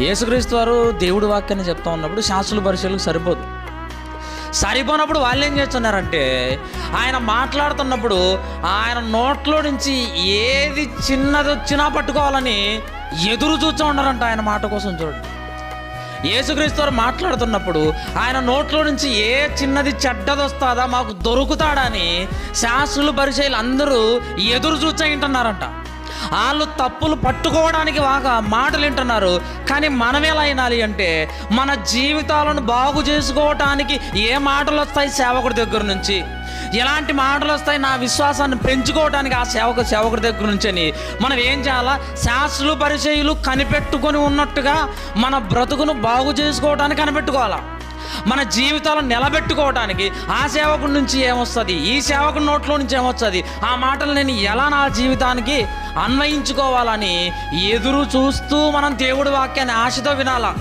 యేసుక్రీస్తు వారు దేవుడి వాక్యాన్ని చెప్తా ఉన్నప్పుడు శాస్త్రుల పరిశీలకు సరిపోదు. సరిపోనప్పుడు వాళ్ళు ఏం చేస్తున్నారంటే ఆయన మాట్లాడుతున్నప్పుడు ఆయన నోట్లో నుంచి ఏది చిన్నది వచ్చినా పట్టుకోవాలని ఎదురు చూస్తూ ఉన్నారంట ఆయన మాట కోసం చూడండి. యేసుక్రీస్తు వారు మాట్లాడుతున్నప్పుడు ఆయన నోట్లో నుంచి ఏ చిన్నది చెడ్డది మాకు దొరుకుతాడని శాస్త్రులు పరిచయలు అందరూ ఎదురు చూచే వింటున్నారంట వాళ్ళు తప్పులు పట్టుకోవడానికి బాగా మాటలు వింటున్నారు. కానీ మనం ఎలా వినాలి అంటే మన జీవితాలను బాగు చేసుకోవటానికి ఏ మాటలు వస్తాయి సేవకుడి దగ్గర నుంచి? ఎలాంటి మాటలు వస్తాయి నా విశ్వాసాన్ని పెంచుకోవడానికి ఆ సేవకు సేవకుడి దగ్గర నుంచి అని. మనం ఏం చేయాలా? శాస్త్రులు పరిచయులు కనిపెట్టుకొని ఉన్నట్టుగా మన బ్రతుకును బాగు చేసుకోవడానికి కనిపెట్టుకోవాలా? మన జీవితాలను నిలబెట్టుకోవడానికి ఆ సేవకుడి నుంచి ఏమొస్తుంది? ఈ సేవకుడి నోట్లో నుంచి ఏమొస్తుంది? ఆ మాటలు నేను ఎలా నా జీవితానికి అన్వయించుకోవాలని ఎదురు చూస్తూ మనం దేవుడి వాక్యాన్ని ఆశతో వినాలా?